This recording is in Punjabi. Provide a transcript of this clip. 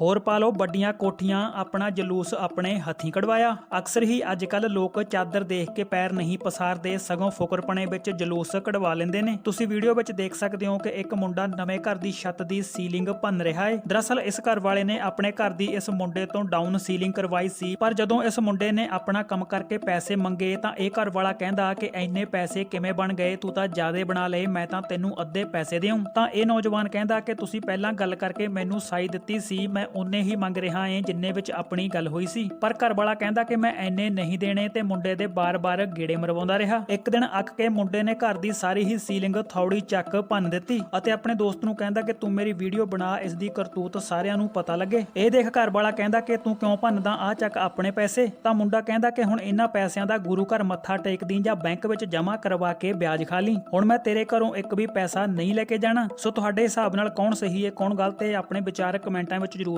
ਹੋਰ ਪਾ ਲਓ ਵੱਡੀਆਂ ਕੋਠੀਆਂ, ਆਪਣਾ ਜਲੂਸ ਆਪਣੇ ਹੱਥੀਂ ਕਢਵਾਇਆ। ਅਕਸਰ ਹੀ ਅੱਜ ਕੱਲ ਲੋਕ ਚਾਦਰ ਦੇਖ ਕੇ ਪੈਰ ਨਹੀਂ ਪਸਾਰਦੇ, ਸਗੋਂ ਫੁਕਰਪਣੇ ਵਿੱਚ ਜਲੂਸ ਕਢਵਾ ਲੈਂਦੇ ਨੇ। ਤੁਸੀਂ ਵੀਡੀਓ ਵਿੱਚ ਦੇਖ ਸਕਦੇ ਹੋ ਕਿ ਇੱਕ ਮੁੰਡਾ ਨਵੇਂ ਘਰ ਦੀ ਛੱਤ ਦੀ ਸੀਲਿੰਗ ਭੰਨ ਰਿਹਾ ਹੈ। ਦਰਅਸਲ ਇਸ ਘਰ ਵਾਲੇ ਨੇ ਆਪਣੇ ਘਰ ਦੀ ਇਸ ਮੁੰਡੇ ਤੋਂ ਡਾਊਨ ਸੀਲਿੰਗ ਕਰਵਾਈ ਸੀ, ਪਰ ਜਦੋਂ ਇਸ ਮੁੰਡੇ ਨੇ ਆਪਣਾ ਕੰਮ ਕਰਕੇ ਪੈਸੇ ਮੰਗੇ ਤਾਂ ਇਹ ਘਰ ਵਾਲਾ ਕਹਿੰਦਾ ਕਿ ਇੰਨੇ ਪੈਸੇ ਕਿਵੇਂ ਬਣ ਗਏ, ਤੂੰ ਤਾਂ ਜ਼ਿਆਦੇ ਬਣਾ ਲਏ, ਮੈਂ ਤਾਂ ਤੈਨੂੰ ਅੱਧੇ ਪੈਸੇ ਦੇਉਂ ਤਾਂ ਇਹ ਨੌਜਵਾਨ ਕਹਿੰਦਾ ਕਿ ਤੁਸੀਂ ਪਹਿਲਾਂ ਗੱਲ ਕਰਕੇ ਮੈਨੂੰ ਸਾਈ ਦਿੱਤੀ ਸੀ, ਮੈਂ ਉਨੇ ਹੀ ਮੰਗ ਰਿਹਾ ਏ ਜਿੰਨੇ ਵਿੱਚ ਆਪਣੀ ਗੱਲ ਹੋਈ ਸੀ। ਪਰ ਘਰ ਵਾਲਾ ਕਹਿੰਦਾ ਕਿ ਮੈਂ ਐਨੇ ਨਹੀਂ ਦੇਣੇ ਤੇ ਮੁੰਡੇ ਦੇ ਬਾਰ-ਬਾਰ ਗੇੜੇ ਮਰਵਾਉਂਦਾ ਰਿਹਾ। ਇੱਕ ਦਿਨ ਅੱਕ ਕੇ ਮੁੰਡੇ ਨੇ ਘਰ ਦੀ ਸਾਰੀ ਹੀ ਸੀਲਿੰਗ ਥੌੜੀ ਚੱਕ ਭੰਨ ਦਿੱਤੀ ਅਤੇ ਆਪਣੇ ਦੋਸਤ ਨੂੰ ਕਹਿੰਦਾ ਕਿ ਤੂੰ ਮੇਰੀ ਵੀਡੀਓ ਬਣਾ, ਇਸ ਦੀ ਕਰਤੂਤ ਸਾਰਿਆਂ ਨੂੰ ਪਤਾ ਲੱਗੇ। ਇਹ ਦੇਖ ਘਰ ਵਾਲਾ ਕਹਿੰਦਾ ਕਿ ਤੂੰ ਕਿਉਂ ਭੰਨਦਾ ਆ ਚੱਕ ਆਪਣੇ ਪੈਸੇ। ਤਾਂ ਮੁੰਡਾ ਕਹਿੰਦਾ ਕਿ ਹੁਣ ਇਹਨਾਂ ਪੈਸਿਆਂ ਦਾ ਗੁਰੂ ਘਰ ਮੱਥਾ ਟੇਕਦੀ ਜਾਂ ਬੈਂਕ ਵਿੱਚ ਜਮ੍ਹਾਂ ਕਰਵਾ ਕੇ ਵਿਆਜ ਖਾ ਲਈ। ਹੁਣ ਮੈਂ ਤੇਰੇ ਘਰੋਂ ਇੱਕ ਵੀ ਪੈਸਾ ਨਹੀਂ ਲੈ ਕੇ ਜਾਣਾ। ਸੋ ਤੁਹਾਡੇ ਹਿਸਾਬ ਨਾਲ ਕੌਣ ਸਹੀ ਹੈ ਕੌਣ ਗਲਤ ਹੈ ਆਪਣੇ ਵਿਚਾਰ ਕਮੈਂਟਾਂ ਵਿੱਚ ਜ਼ਰੂਰ